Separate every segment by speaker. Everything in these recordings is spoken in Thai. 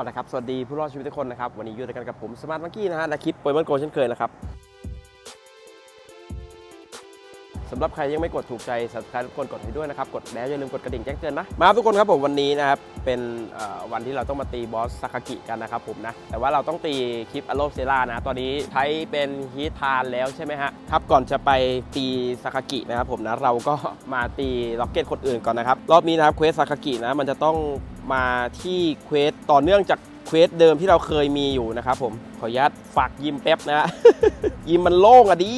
Speaker 1: เอาละครับ สวัสดีผู้รอดชีวิตทุกคนนะครับ วันนี้อยู่ด้วยกันกับผมสมาร์ทมังกี้นะฮะ และคลิปโปรยมันโกเช่นเคยนะครับสำหรับใครยังไม่กดถูกใจ subscribe ทุกคนกดให้ด้วยนะครับ กดแล้วอย่าลืมกดกระดิ่งแจ้งเตือนนะ มาทุกคนครับผมวันนี้นะครับ เป็นวันที่เราต้องมาตีบอสซากากิกันนะครับผมนะ แต่ว่าเราต้องตีคลิปอโลเซล่านะ ตอนนี้ใช้เป็นฮีทพานแล้วใช่ไหมฮะครับก่อนจะไปตีซากากินะครับผมนะเราก็มาตีล็อกเก็ตคนอื่นก่อนนะครับ รอบนี้นะครับเควสซากากินะมันจะต้อง มาที่เควสต่อเนื่องจากเควสเดิมที่เราเคยมีอยู่นะครับผม ขออนุญาตฝากยิมแป๊บนะฮะยิมมันโล่งอะดิ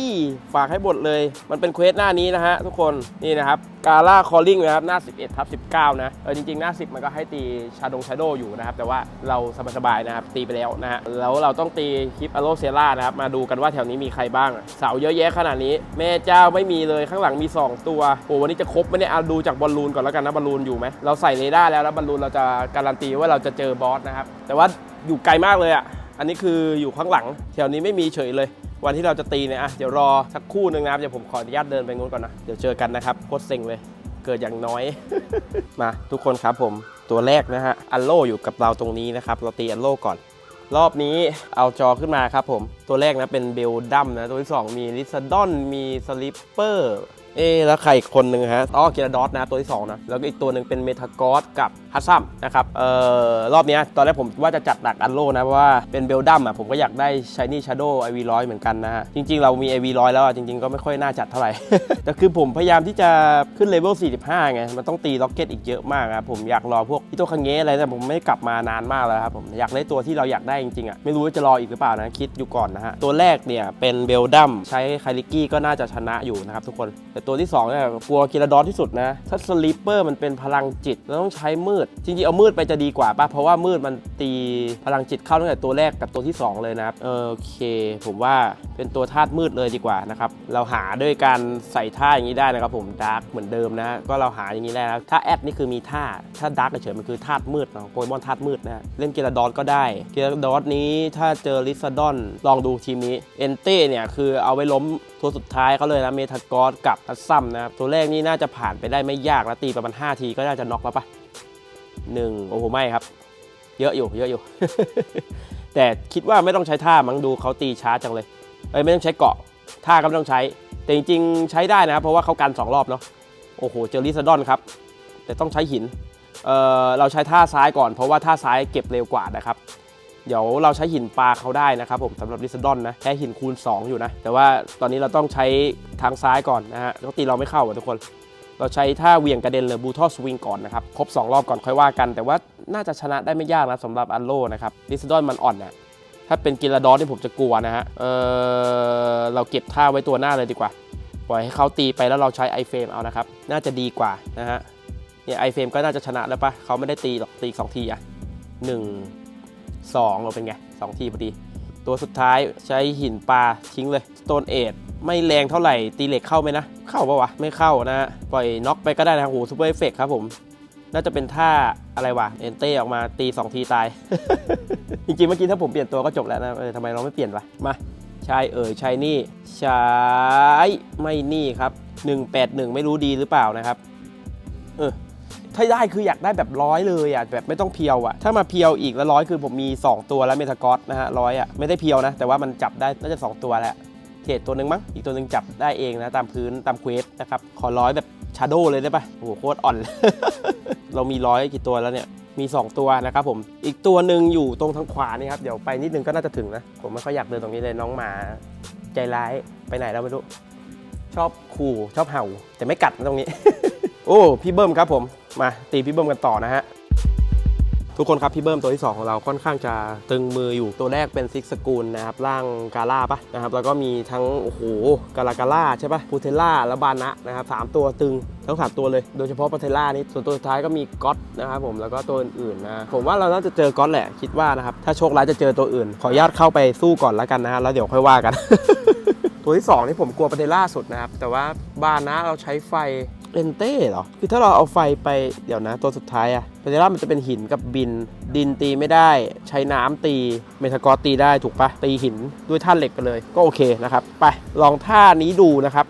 Speaker 1: ฝากให้บทเลย มันเป็นเควสหน้านี้นะฮะทุกคนนี่นะครับกาล่าคอลลิ่งนะครับหน้า 11ทับ19 นะเออจริงๆ หน้า 10 มันก็ให้ตีชาดงชาโดอยู่นะครับ แต่ว่าเราสบายๆนะครับ ตีไปแล้วนะฮะแล้วเราต้องตีคลิปอโลเซล่านะครับ มาดูกันว่าแถวนี้มีใครบ้าง เสาเยอะแยะขนาดนี้ แม่เจ้าไม่มีเลยข้างหลังมี 2 ตัวโอ้วันนี้จะครบไหมเนี่ยเอาดูจากบอลลูนก่อนแล้วกันนะบอลลูนอยู่ไหมเราใส่เรดาร์แล้วแล้วบอลลูนเราจะการันตีว่าเราจะเจอบอสนะครับแต่ว่าอยู่ไกลมากเลยอะ อันนี้คืออยู่ข้างหลัง แถวนี้ไม่มีเฉยเลย วันที่เราจะตีเนี่ยอะเดี๋ยวรอสักคู่หนึ่งนะครับเดี๋ยวผมขออนุญาตเดินไปงู้นก่อนนะ เดี๋ยวเจอกันนะครับโคตรเซ็งเลย เกิดอย่างน้อย มาทุกคนครับผมตัวแรกนะฮะอัลโลอยู่กับเราตรงนี้นะครับ เราตีอัลโลก่อน รอบนี้เอาจอขึ้นมาครับผมตัวแรกนะเป็นเบลดัมนะตัวที่2มีลิซดอนมีสลิปเปอร์เอ๊แล้วใครอีกคนหนึ่งฮะอ๋อเกราดอสนะตัวที่2นะแล้วก็อีกตัวหนึ่งเป็นเมทากอสกับ ฮัตซัมนะครับเอ่อรอบนี้ตอนแรกผมว่าจะจัดหนักอัลโลนะเพราะว่าเป็นเบลดัมอะผมก็อยากได้ชายนี่ชาโดไอวีร้อยเหมือนกันนะฮะจริงๆ เรามีไอวีร้อยแล้วอะจริงๆ ก็ไม่ค่อยน่าจัดเท่าไหร่ แต่คือผมพยายามที่จะขึ้นเลเวล45 ไง มันต้องตีล็อกเก็ตอีกเยอะมากครับผมอยากรอพวกพิโตคังเงะอะไรแต่ผมไม่กลับมานานมากแล้วครับผมอยากได้ตัวที่เราอยากได้จริงๆอะไม่รู้ว่าจะรออีกหรือเปล่านะคิดอยู่ก่อนนะฮะตัวแรกเนี่ยเป็นเบลดัมใช้คาริกี้ก็น่าจะชนะอยู่นะครับทุกคนแต่ตัวที่2เนี่ยกลัวกิรดอนที่สุดนะถ้าสลิปเปอร์มันเป็นพลังจิตเราต้องใช้มืดจริงๆ เอามืดไปจะดีกว่าป่ะ เพราะว่ามืดมันตีพลังจิตเข้าตั้งแต่ตัวแรกกับตัวที่สองเลยนะครับ โอเค ผมว่าเป็นตัวธาตุมืดเลยดีกว่านะครับ เราหาด้วยการใส่ท่าอย่างนี้ได้นะครับผมดาร์กเหมือนเดิมนะ ก็เราหาอย่างนี้ได้นะถ้าแอดนี่คือมีท่า ถ้าดาร์กเฉยมันคือธาตุมืดเนาะโปเกมอนธาตุมืดนะเล่นเกราดอนก็ได้ เกราดอนนี้ถ้าเจอลิซาดอนลองดูทีมนี้เอนเต้เนี่ยคือเอาไว้ล้มตัวสุดท้ายเขาเลยนะเมทากอสกับทัสซัมนะครับตัวแรกนี่น่าจะผ่านไปได้ไม่ยากแล้วตีประมาณ5ทีก็น่าจะน็อกแล้วปะ หนึ่งโอ้โหไม่ครับ เยอะอยู่เยอะอยู่ แต่คิดว่าไม่ต้องใช้ท่ามั้งดูเขาตีช้าจังเลยเอ้ยไม่ต้องใช้เกาะท่าก็ไม่ต้องใช้ แต่จริงๆใช้ได้นะครับเพราะว่าเขากันสองรอบเนาะโอ้โหเจอลิซาดอนครับ แต่ต้องใช้หินเออเราใช้ท่าซ้ายก่อน เพราะว่าท่าซ้ายเก็บเร็วกว่านะครับเดี๋ยวเราใช้หินปลาเขาได้นะครับผมสำหรับลิซดอนนะแค่หินคูณ 2 อยู่นะ แต่ว่าตอนนี้เราต้องใช้ทางซ้ายก่อนนะฮะเขาตีเราไม่เข้าอะทุกคน เราใช้ท่าเวียงกระเด็นหรือบูทอสวิงก่อนนะครับ ครบ 2 รอบก่อนค่อยว่ากัน แต่ว่าน่าจะชนะได้ไม่ยากนะสำหรับอัลโลนะครับลิซดอนมันอ่อนนะถ้าเป็นกิลาดอนที่ผมจะกลัวนะฮะ เออเราเก็บท่าไว้ตัวหน้าเลยดีกว่า ปล่อยให้เขาตีไปแล้วเราใช้ไอเฟรมเอานะครับ น่าจะดีกว่านะฮะ เนี่ยไอเฟรมก็น่าจะชนะแล้วปะเขาไม่ได้ตีหรอกตีสองทีอะหนึ่งสองเราเป็นไงสองทีพอดี ตัวสุดท้ายใช้หินปลาทิ้งเลยสโตนเอท ไม่แรงเท่าไหร่ตีเหล็กเข้าไหมนะ เข้าปะวะ ไม่เข้านะฮะปล่อยน็อกไปก็ได้นะโอ้โหซูเปอร์เอฟเฟกครับผม น่าจะเป็นท่าอะไรวะเอนเต้ออกมาตี 2 ทีตาย จริงๆเมื่อกี้ถ้าผมเปลี่ยนตัวก็จบแล้วนะเออทำไมเราไม่เปลี่ยนวะมาใช่เอ่ยใช่นี่ใช้ไม่นี่ครับ 181 ไม่รู้ดีหรือเปล่านะครับ เออถ้าได้คืออยากได้แบบร้อยเลยอะแบบไม่ต้องเพียวอะถ้ามาเพียวอีกแล้วร้อยคือผมมี 2 ตัวแล้วเมทากอสนะฮะร้อยอะไม่ได้เพียวนะ แต่ว่ามันจับได้น่าจะ 2 ตัวแหละ เทรดตัวหนึ่งมั้ง อีกตัวหนึ่งจับได้เองนะตามพื้นตามเควสนะครับ ขอร้อยแบบชาโดเลยได้ปะโอ้โหโคตรอ่อน เรามีร้อยกี่ตัวแล้วเนี่ย มี 2 ตัวนะครับผม อีกตัวหนึ่งอยู่ตรงทางขวานี่ครับ เดี๋ยวไปนิดนึงก็น่าจะถึงนะ ผมไม่ค่อยอยากเดินตรงนี้เลยน้องหมา ใจร้ายไปไหนแล้วไม่รู้ ชอบขู่ชอบเห่า แต่ไม่กัดนะตรงนี้ โอ้ พี่เบิ้มครับผม มาตีพี่เบิ้มกันต่อนะฮะ ทุกคนครับพี่เบิ้มตัวที่ 2 ของเราค่อนข้างจะตึงมืออยู่ตัวแรกเป็นซิกสกูลนะครับร่างกาล่าปะนะครับแล้วก็มีทั้งโอ้โหกาลากาล่าใช่ปะพูเทล่าและบานะนะครับสามตัวตึงทั้งสามตัวเลยโดยเฉพาะปาเทล่านี่ส่วนตัวสุดท้ายก็มีก๊อตนะครับผมแล้วก็ตัวอื่นๆนะผมว่าเราน่าจะเจอก๊อตแหละคิดว่านะครับถ้าโชคร้ายจะเจอตัวอื่น ขออนุญาตเข้าไปสู้ก่อนแล้วกันนะฮะแล้วเดี๋ยวค่อยว่ากัน ตัวที่2นี่ผมกลัวปาเทล่าสุดนะครับแต่ว่าบานะเราใช้ไฟ เอนเต้เหรอ คือถ้าเราเอาไฟไปเดี๋ยวนะ ตัวสุดท้ายอะปาเทล่ามันจะเป็นหินกับบิน ดินตีไม่ได้ ใช้น้ำตี เมทากอตีได้ถูกปะตีหินด้วยท่าเหล็กไปเลย ก็โอเคนะครับ ไปลองท่านี้ดูนะครับ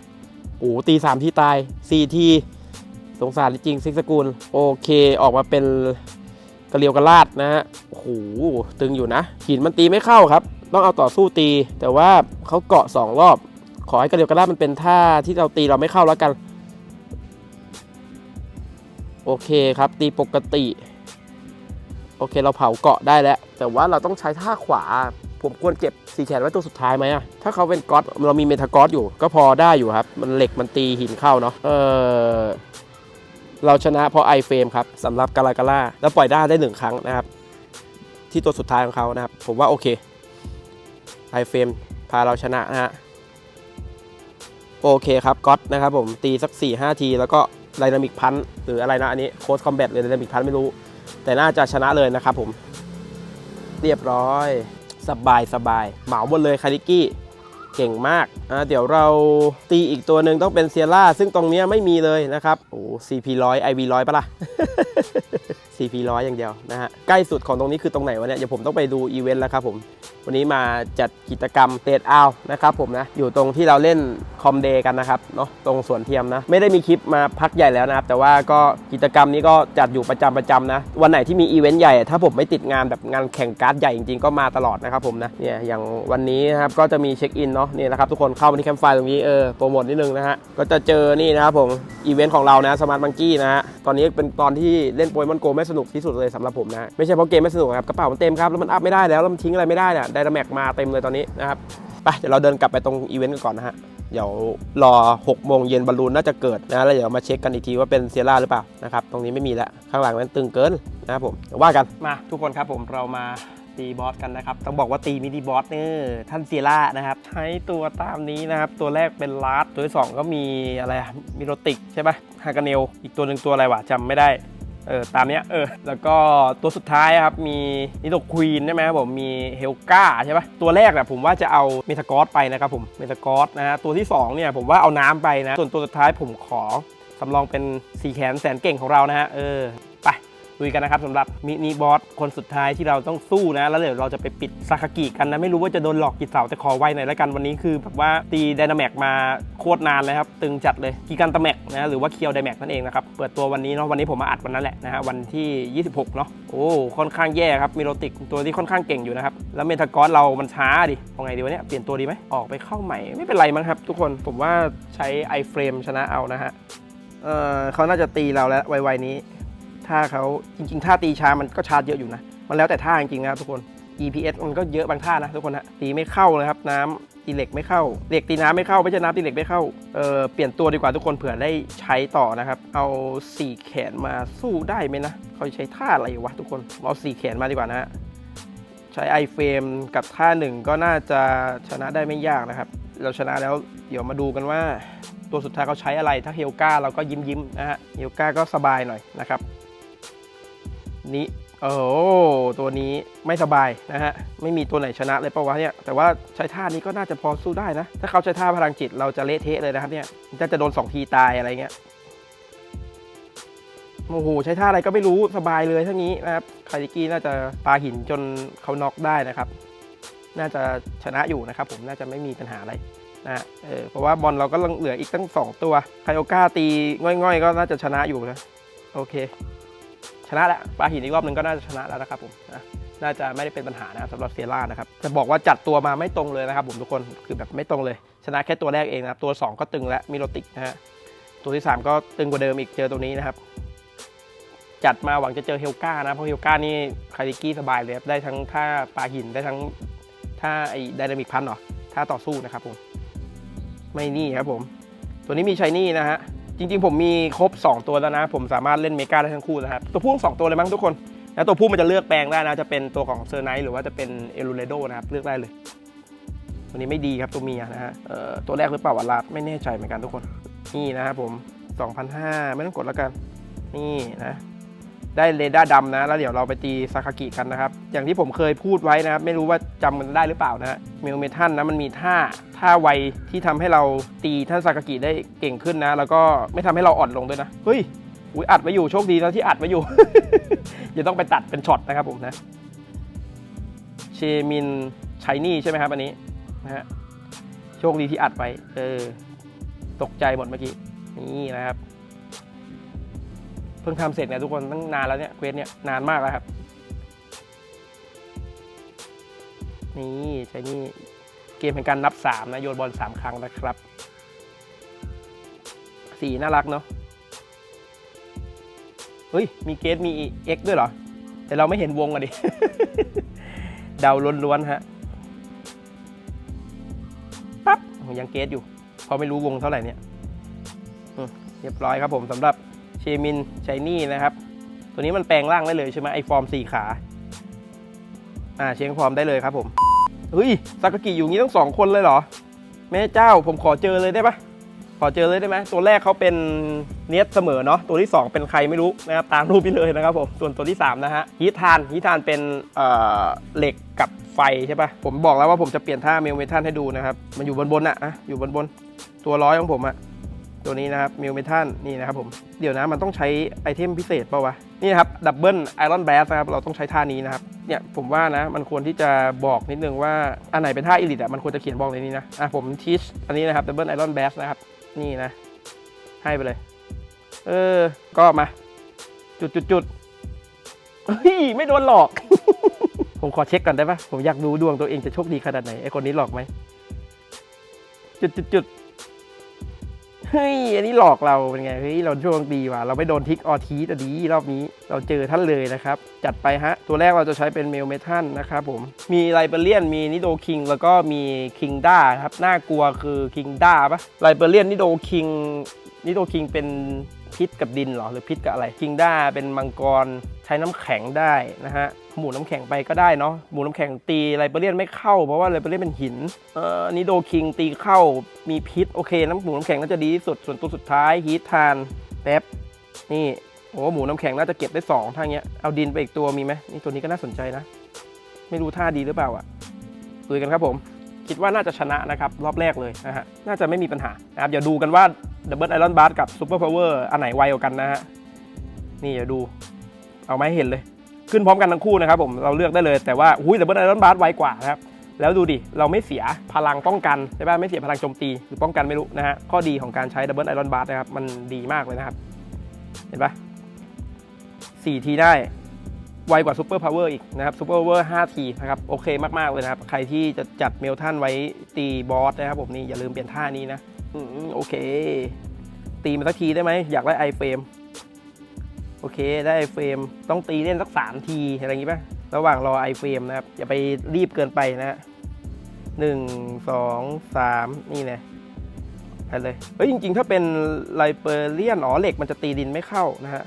Speaker 1: โอ้โหตี3ที่ตาย4ทีสงสารจริงซิกสกุลโอเคออกมาเป็นกระเลียวกระลาดนะฮะโอ้โหตึงอยู่นะ หินมันตีไม่เข้าครับ ต้องเอาต่อสู้ตี แต่ว่าเขาเกาะสองรอบ ขอให้กระเลียวกระลาดมันเป็นท่าที่เราตีเราไม่เข้าแล้วกัน โอเคครับ ตีปกติ โอเคเราเผาเกาะได้แล้ว แต่ว่าเราต้องใช้ท่าขวา ผมควรเก็บสีแขนไว้ตัวสุดท้ายไหมอะถ้าเขาเป็นก๊อตเรามีเมทากอสอยู่ ก็พอได้อยู่ครับ มันเหล็กมันตีหินเข้าเนาะเออเราชนะเพราะไอเฟรมครับสำหรับกาลากาล่าแล้วปล่อยได้ได้หนึ่งครั้งนะครับ ที่ตัวสุดท้ายของเขานะครับ ผมว่าโอเคไอเฟรมพาเราชนะนะฮะโอเคครับก๊อตนะครับผมตีสัก4-5ทีแล้วก็ ไดนามิกพันหรืออะไรนะอันนี้โค้ดคอมแบทหรือไดนามิกพันไม่รู้ แต่น่าจะชนะเลยนะครับผม เรียบร้อย สบายสบายเหมาหมดเลยคาริกี้เก่งมากอ่าเดี๋ยวเราตีอีกตัวหนึ่งต้องเป็นเซียร่าซึ่งตรงนี้ไม่มีเลยนะครับ โอ้ CP ร้อย IV ร้อยปะล่ะ CP ร้อยอย่างเดียวนะฮะใกล้สุดของตรงนี้คือตรงไหนวะเนี่ยเดี๋ยวผมต้องไปดูอีเวนต์แล้วครับผม วันนี้มาจัดกิจกรรมเตดเอานะครับผมนะอยู่ตรงที่เราเล่นคอมเดย์กันนะครับเนาะตรงสวนเทียมนะ ไม่ได้มีคลิปมาพักใหญ่แล้วนะครับ แต่ว่าก็กิจกรรมนี้ก็จัดอยู่ประจำประจำนะ วันไหนที่มีอีเวนต์ใหญ่ ถ้าผมไม่ติดงานแบบงานแข่งการ์ดใหญ่จริงๆก็มาตลอดนะครับผมนะเนี่ยอย่างวันนี้นะครับก็จะมีเช็คอินเนาะนี่นะครับทุกคนเข้ามาที่แคมป์ไฟตรงนี้เออโปรโมทนิดนึงนะฮะก็จะเจอนี่นะครับผมอีเวนต์ของเรานะสมาร์ทมังกี้นะฮะตอนนี้เป็นตอนที่เล่นโปเกมอนโกไม่สนุกที่สุดเลยสำหรับผมนะไม่ใช่เพราะเกมไม่สนุกครับกระเป๋ามันเต็มครับแล้วมันอัพไม่ได้แล้วแล้วมันทิ้งอะไรไม่ได้เนี่ยไดนาแม็กมาเต็มเลยตอนนี้นะครับไปเดี๋ยวเราเดินกลับไปตรงอีเวนต์กันก่อนนะฮะเดี๋ยวรอ 6 โมงเย็นบอลลูนน่าจะเกิดนะแล้วเดี๋ยวมาเช็คกันอีกทีว่าเป็นเซียร่าหรือเปล่านะครับตรงนี้ไม่มีแล้วข้างหลังนั้นตึงเกินนะครับผมว่ากันมาทุกคนครับผมเรามาตีบอสกันนะครับ ต้องบอกว่าตีมินิบอสเนี่ยท่านเซียร่านะครับ ใช้ตัวตามนี้นะครับ ตัวแรกเป็นลาร์ดตัวที่สองก็มีอะไรมิโรติกใช่ปะฮากาเนลอีกตัวหนึ่งตัวอะไรวะจำไม่ได้ เออตามเนี้ยเออแล้วก็ตัวสุดท้ายครับมีนิโตควีนใช่ไหมครับผมมีเฮลกาใช่ปะตัวแรกอะผมว่าจะเอาเมทากอสไปนะครับผมเมทากอสนะฮะตัวที่สองเนี่ยผมว่าเอาน้ำไปนะส่วนตัวสุดท้ายผมขอสำรองเป็นสีแขนแสนเก่งของเรานะฮะเออ ลุยกันนะครับสำหรับมินิบอสคนสุดท้ายที่เราต้องสู้นะ แล้วเดี๋ยวเราจะไปปิดซาคากิกันนะ ไม่รู้ว่าจะโดนหลอกกี่เสาแต่ขอไวหน่อยแล้วกันวันนี้คือแบบว่าตีไดนาแม็กมาโคตรนานเลยครับ ตึงจัดเลยกีกันตาแม็กนะหรือว่าเคียวไดแม็กนั่นเองนะครับเปิดตัววันนี้เนาะวันนี้ผมมาอัดวันนั้นแหละนะฮะวันที่ 26 เนาะโอ้ค่อนข้างแย่ครับมิโรติกตัวที่ค่อนข้างเก่งอยู่นะครับแล้วเมทากอนเรามันช้าดิเอาไงดีวะเนี่ยเปลี่ยนตัวดีไหมออกไปเข้าใหม่ไม่เป็นไรมั้งครับ ทุกคนผมว่าใช้ iFrame ชนะเอานะฮะเออเขาน่าจะตีเราแล้วไวๆนี้ ถ้าเขาจริงๆท่าตีช้ามันก็ชาร์จเยอะอยู่นะ มันแล้วแต่ท่าจริงๆนะครับทุกคน EPS มันก็เยอะบางท่านะทุกคนฮะตีไม่เข้าเลยครับน้ำตีเหล็กไม่เข้าเหล็กตีน้ำไม่เข้าไม่ใช่น้ำตีเหล็กไม่เข้าเออเปลี่ยนตัวดีกว่าทุกคนเผื่อได้ใช้ต่อนะครับ เอาสี่แขนมาสู้ได้ไหมนะเขาใช้ท่าอะไรวะทุกคนเอาสี่แขนมาดีกว่านะฮะใช้ไอเฟรมกับท่าหนึ่งก็น่าจะชนะได้ไม่ยากนะครับ เราชนะแล้วเดี๋ยวมาดูกันว่าตัวสุดท้ายเขาใช้อะไร ถ้าเฮลกาเราก็ยิ้มยิ้มนะฮะ เฮลกาก็สบายหน่อยนะครับ นี้โอ้ตัวนี้ไม่สบายนะฮะ ไม่มีตัวไหนชนะเลยปะวะเนี่ย แต่ว่าใช้ท่านี้ก็น่าจะพอสู้ได้นะ ถ้าเขาใช้ท่าพลังจิตเราจะเละเทะเลยนะครับเนี่ยจะจะโดนสองทีตายอะไรเงี้ย โอ้โห ใช้ท่าอะไรก็ไม่รู้สบายเลยทั้งนี้นะครับ คาริกี้น่าจะปาหินจนเขาน็อกได้นะครับ น่าจะชนะอยู่นะครับผม น่าจะไม่มีปัญหาอะไรนะฮะเออเพราะว่าบอลเราก็เหลืออีกตั้ง 2 ตัว ไคโอก้าตีง่อยๆ ก็น่าจะชนะอยู่นะ โอเค นะแล้วปาหินอีกรอบหนึ่งก็น่าจะชนะแล้วนะครับผมนะน่าจะไม่ได้เป็นปัญหานะครับสำหรับเซียร่านะครับจะบอกว่าจัดตัวมาไม่ตรงเลยนะครับผมทุกคนคือแบบไม่ตรงเลย ชนะแค่ตัวแรกเองนะครับตัว 2 ก็ตึงและมิโรติกนะฮะตัวที่ 3 ก็ตึงกว่าเดิมอีกเจอตัวนี้นะครับ จัดมาหวังจะเจอเฮลกานะเพราะเฮลกานี่คาริกี้สบายเลยครับได้ทั้งท่าปลาหินได้ทั้งท่าไอ้ไดนามิกพันเหรอท่าต่อสู้นะครับผมไม่นี่ครับผม ตัวนี้มีชายนี่นะฮะ จริงๆ ผมมีครบ 2 ตัวแล้วนะ ผมสามารถเล่นเมกาได้ทั้งคู่นะครับ ตัวพู่งสองตัวเลยมั้งทุกคนแล้วตัวผู้มันจะเลือกแปลงได้นะ จะเป็นตัวของเซอร์ไนท์หรือว่าจะเป็นเอลูเรโดนะครับ เลือกได้เลย ตัวนี้ไม่ดีครับตัวเมียนะฮะตัวแรกหรือเปล่าวะลาดไม่แน่ใจเหมือนกันทุกคน นี่นะครับผม 2,500 ไม่ต้องกดแล้วกัน นี่นะ ได้เรดาร์ดำนะ แล้วเดี๋ยวเราไปตีซาคากิกันนะครับ อย่างที่ผมเคยพูดไว้นะครับ ไม่รู้ว่าจำกันได้หรือเปล่านะฮะเมลเมทันนะมันมีท่าท่าไวที่ทำให้เราตีท่านซาคากิได้เก่งขึ้นนะ แล้วก็ไม่ทำให้เราอ่อนลงด้วยนะ เฮ้ยอุ้ยอัดไว้อยู่โชคดีแล้วที่อัดไว้อยู่อย่าต้องไปตัดเป็นช็อตนะครับผมนะเชมินชายนี่ใช่ไหมครับอันนี้นะฮะโชคดีที่อัดไว้เออตกใจหมดเมื่อกี้นี่นะครับ เพิ่งทำเสร็จเนี่ยทุกคนตั้งนานแล้วเนี่ยเควสเนี่ยนานมากแล้วครับ นี่ใช้นี่เกมเป็นการนับ 3 นะ โยนบอล 3 ครั้งนะครับ สีน่ารักเนาะเฮ้ย มีเกสมี X ด้วยเหรอ แต่เราไม่เห็นวงอะดิ เดาล้วนๆฮะ ปั๊บยังเกสอยู่ พอไม่รู้วงเท่าไหร่เนี่ยเรียบร้อยครับผมสำหรับ เชมินชายนี่นะครับ ตัวนี้มันแปลงร่างได้เลยใช่ไหมไอฟอร์มสี่ขา อ่าเชียงฟอร์มได้เลยครับผมเฮ้ยซากากิอยู่งี้ต้องสองคนเลยเหรอ แม่เจ้าผมขอเจอเลยได้ปะขอเจอเลยได้ไหมตัวแรกเขาเป็นเนียสเสมอเนาะตัวที่ 2 เป็นใครไม่รู้นะครับตามรูปไปเลยนะครับผมส่วนตัวที่ 3 นะฮะฮีทานฮีทานเป็นเอ่อเหล็กกับไฟใช่ปะผมบอกแล้วว่าผมจะเปลี่ยนท่าเมลเมทันให้ดูนะครับ มันอยู่บนบนอะอะอยู่บนบนตัวร้อยของผมอะ ตัวนี้นะครับเมลเมทันนี่นะครับผมเดี๋ยวนะมันต้องใช้ไอเทมพิเศษเปล่าวะนี่นะครับดับเบิลไอรอนแบสนะครับเราต้องใช้ท่านี้นะครับเนี่ยผมว่านะมันควรที่จะบอกนิดนึงว่าอันไหนเป็นท่าอิลิทอะมันควรจะเขียนบอกในนี้นะอะผมทีชอันนี้นะครับดับเบิลไอรอนแบสนะครับนี่นะ ให้ไปเลย เออ ก็มา จุดจุดจุดเฮ้ยไม่โดนหลอก ผมขอเช็คก่อนได้ปะผมอยากดูดวงตัวเองจะโชคดีขนาดไหนไอคนนี้หลอกไหมจุดจุดจุด เฮ้ย อันนี้หลอกเราเป็นไง เฮ้ย เราโชคดีว่ะ เราไม่โดนทิกออทีแต่ดีรอบนี้ เราเจอท่านเลยนะครับ จัดไปฮะ ตัวแรกเราจะใช้เป็นเมลเมทันนะครับผม มีไลเบเรียน มีนิโดคิง แล้วก็มีคิงด้าครับ น่ากลัวคือคิงด้าปะไลเบเรียนนิโดคิง นิโดคิงเป็นพิษกับดินเหรอ หรือพิษกับอะไร คิงด้าเป็นมังกร ใช้น้ำแข็งได้นะฮะ หมูน้ำแข็งไปก็ได้เนาะหมูน้ำแข็งตีไลเบเรียนไม่เข้าเพราะว่าไลเบเรียนเป็นหินเอ่อนิโดคิงตีเข้ามีพิษโอเคน้ำหมูน้ำแข็งน่าจะดีที่สุดส่วนตัวสุดท้ายฮีททานแป๊บนี่โอ้หมูน้ำแข็งน่าจะเก็บได้สองถ้าอย่างเงี้ยเอาดินไปอีกตัวมีไหมนี่ตัวนี้ก็น่าสนใจนะ ไม่รู้ท่าดีหรือเปล่าอะดูกันครับผม คิดว่าน่าจะชนะนะครับรอบแรกเลยนะฮะน่าจะไม่มีปัญหานะครับเดี๋ยวดูกันว่าดับเบิลไอรอนบาร์กับซูเปอร์พาวเวอร์อันไหนไวกว่ากันนะฮะนี่เดี๋ยวดู เอามาให้เห็นเลย ขึ้นพร้อมกันทั้งคู่นะครับผมเราเลือกได้เลยแต่ว่าอุ้ยดับเบิลไอรอนบาร์ไวกว่านะครับแล้วดูดิ เราไม่เสียพลังป้องกันใช่ป่ะไม่เสียพลังโจมตีหรือป้องกันไม่รู้นะฮะข้อดีของการใช้ดับเบิลไอรอนบาร์นะครับ มันดีมากเลยนะครับ เห็นปะสี่ทีได้ ไวกว่าซูเปอร์พาวเวอร์อีกนะครับซูเปอร์พาวเวอร์5ทีนะครับ โอเคมาก ๆ เลยนะครับ ใครที่จะจัดเมลทันไว้ตีบอสนะครับผมนี่อย่าลืมเปลี่ยนท่านี้นะ อืมโอเค ตีมันสักทีได้ไหมอยากได้ไอเฟรม โอเคได้ไอเฟรมต้องตีเล่นสักสามทีอะไรอย่างงี้ป่ะระหว่างรอไอเฟรมนะครับ อย่าไปรีบเกินไปนะฮะหนึ่งสองสามนี่นี่ยไปเลยเฮ้ยจริง ๆ ถ้าเป็นไลเปอร์เลียนอ๋อเหล็กมันจะตีดินไม่เข้านะฮะ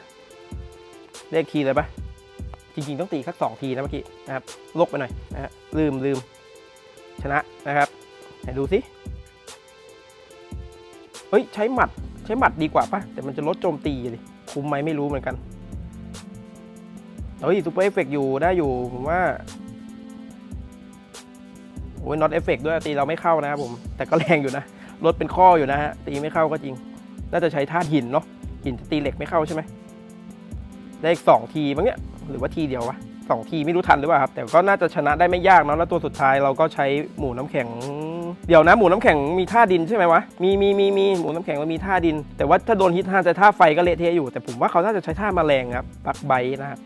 Speaker 1: เลขทีเลยปะจริง ๆ ต้องตีสักสองทีนะเมื่อกี้นะครับลกไปหน่อยนะฮะลืมลืมชนะนะครับไหนดูสิเฮ้ยใช้หมัดใช้หมัดดีกว่าปะแต่มันจะลดโจมตีเลย คุ้มไหมไม่รู้เหมือนกันเฮ้ยซูเปอร์เอฟเฟกอยู่ได้อยู่ผมว่าโอ้ยน็อตเอฟเฟกด้วยตีเราไม่เข้านะครับผม แต่ก็แรงอยู่นะลดเป็นข้ออยู่นะฮะตีไม่เข้าก็จริง น่าจะใช้ธาตุหินเนาะหินจะตีเหล็กไม่เข้าใช่ไหมได้อีกสองทีมั้งเนี่ยหรือว่าทีเดียววะสองทีไม่รู้ทันหรือเปล่าครับ แต่ก็น่าจะชนะได้ไม่ยากเนาะแล้วตัวสุดท้ายเราก็ใช้หมูน้ำแข็ง เดี๋ยวนะหมูน้ำแข็งมีท่าดินใช่ไหมวะ มีมีมีมีหมูน้ำแข็งมันมีท่าดิน แต่ว่าถ้าโดนฮิตท่าจะท่าไฟก็เละเทะอยู่ แต่ผมว่าเขาน่าจะใช้ท่าแมลงครับปักใบนะครับ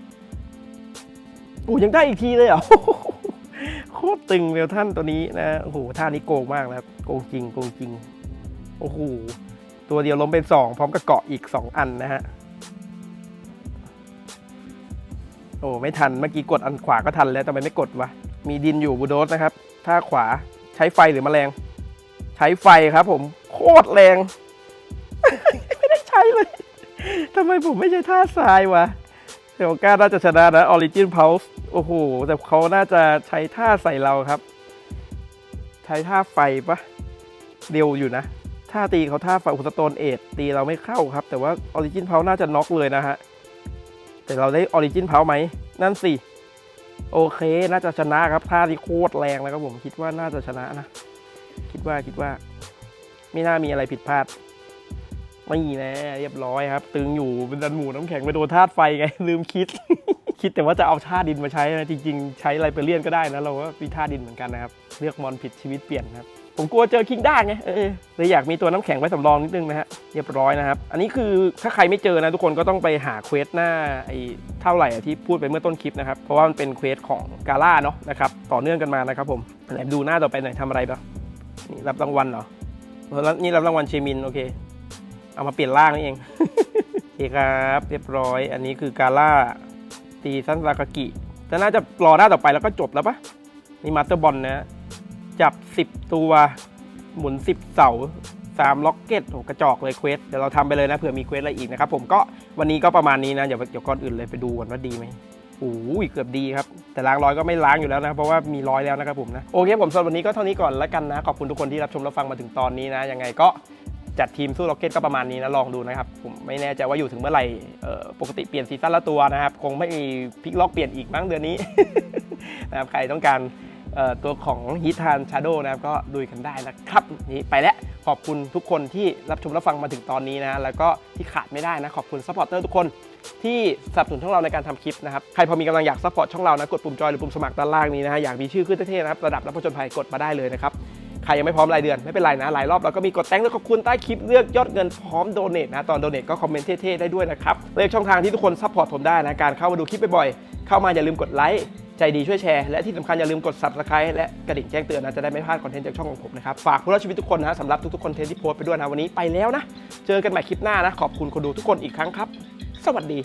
Speaker 1: โอ้ยังได้อีกทีเลยเหรอโคตรตึงเวลท่านตัวนี้นะโอ้โหท่านี้โกงมากนะครับโกงจริงโกงจริงโอ้โหตัวเดียวล้มเป็นสองพร้อมกับเกาะอีกสองอันนะฮะโอ้ไม่ทันเมื่อกี้กดอันขวาก็ทันแล้วทำไมไม่กดวะมีดินอยู่บูโดสนะครับท่าขวา ช้ไฟหรือแมลง ใช้ไฟครับผมโคตรแรง ไม่ได้ใช้เลยทำไมผมไม่ใช่ท่าทรายวะเซลก้าน่าจะชนะนะออริจินเพลส์โอ้โห แต่เขาน่าจะใช้ท่าใส่เราครับ ใช้ท่าไฟปะเร็วอยู่นะท่าตีเขาท่าไฟอุสโตนเอทตีเราไม่เข้าครับ แต่ว่าออริจินเพลน่าจะน็อกเลยนะฮะแต่เราได้ออริจินเพลไหมนั่นสิ โอเคน่าจะชนะครับท่าที่โคตรแรงเลยครับผมคิดว่าน่าจะชนะนะ คิดว่าคิดว่า ไม่น่ามีอะไรผิดพลาดไม่แน่เรียบร้อยครับ ตึงอยู่เป็นดันหมูน้ำแข็งไปโดนธาตุไฟไง ลืมคิด คิดแต่ว่าจะเอาธาตุดินมาใช้นะจริง ๆ ใช้ไลเปเรียนก็ได้นะเราก็มีท่าดินเหมือนกันนะครับ เลือกมอนผิดชีวิตเปลี่ยนครับ ผมกลัวเจอคิงด้าไงเออเลยอยากมีตัวน้ำแข็งไว้สำรองนิดนึงนะฮะเรียบร้อยนะครับ อันนี้คือถ้าใครไม่เจอนะทุกคนก็ต้องไปหาเควสหน้าไอ้เท่าไหร่ที่พูดไปเมื่อต้นคลิปนะครับ เพราะว่ามันเป็นเควสของกาล่าเนาะนะครับต่อเนื่องกันมานะครับผมไหนดูหน้าต่อไปหน่อยทำอะไรบ้างนี่รับรางวัลเหรอแล้วนี่รับรางวัลเชมินโอเคเอามาเปลี่ยนร่างนี่เองโอเคครับเรียบร้อย อันนี้คือกาล่าตีซันซากากิแต่น่าจะรอหน้าต่อไปแล้วก็จบแล้วปะนี่มาสเตอร์บอลนะ จับ 10 ตัว หมุน 10 เสา3ล็อกเก็ตโอ้กระจอกเลยเควส เดี๋ยวเราทำไปเลยนะเผื่อมีเควสอะไรอีกนะครับผมก็วันนี้ก็ประมาณนี้นะ เดี๋ยวเดี๋ยวก่อนอื่นเลยไปดูก่อนว่าดีไหมโอ้ยเกือบดีครับ แต่ล้างร้อยก็ไม่ล้างอยู่แล้วนะ เพราะว่ามีร้อยแล้วนะครับผมนะ โอเคผมสำหรับวันนี้ก็เท่านี้ก่อนแล้วกันนะ ขอบคุณทุกคนที่รับชมรับฟังมาถึงตอนนี้นะ ยังไงก็จัดทีมสู้ล็อกเก็ตก็ประมาณนี้นะ ลองดูนะครับ ผมไม่แน่ใจว่าอยู่ถึงเมื่อไหร่ปกติเปลี่ยนซีซั่นละตัวนะครับ คงไม่มีพลิกล็อกเปลี่ยนอีกมั้งเดือนนี้ นะครับใครต้องการเอ่อ ตัวของฮิทานชาโดนะครับก็ดูกันได้นะครับนี่ไปแล้วขอบคุณทุกคนที่รับชมรับฟังมาถึงตอนนี้นะแล้วก็ที่ขาดไม่ได้นะขอบคุณซัพพอร์เตอร์ทุกคนที่สนับสนุนช่องเราในการทำคลิปนะครับใครพอมีกำลังอยากซัพพอร์ตช่องเรานะกดปุ่มจอยหรือปุ่มสมัครด้านล่างนี้นะฮะอยากมีชื่อขึ้นเท่ๆนะครับระดับนักผจญภัยกดมาได้เลยนะครับใครยังไม่พร้อมรายเดือนไม่เป็นไรนะหลายรอบเราก็มีกดแตงและขอบคุณใต้คลิปเลือกยอดเงินพร้อมโดเนทนะตอนโดเนทก็คอมเมนต์เท่ๆได้ด้วยนะครับเลขช่องทางที่ทุกคนซัพพอร์ตผมได้นะการเข้ามาดูคลิปบ่อยๆเข้ามาอย่าลืมกดไลค์ ใจดีช่วยแชร์ และที่สำคัญอย่าลืมกด subscribe และกระดิ่งแจ้งเตือนนะจะได้ไม่พลาดคอนเทนต์จากช่องของผมนะครับ ฝากผู้รับชีวิตทุกคนนะสำหรับทุกๆคอนเทนต์ที่โพสต์ไปด้วยนะวันนี้ไปแล้วนะ เจอกันใหม่คลิปหน้านะ ขอบคุณคนดูทุกคนอีกครั้งครับ สวัสดี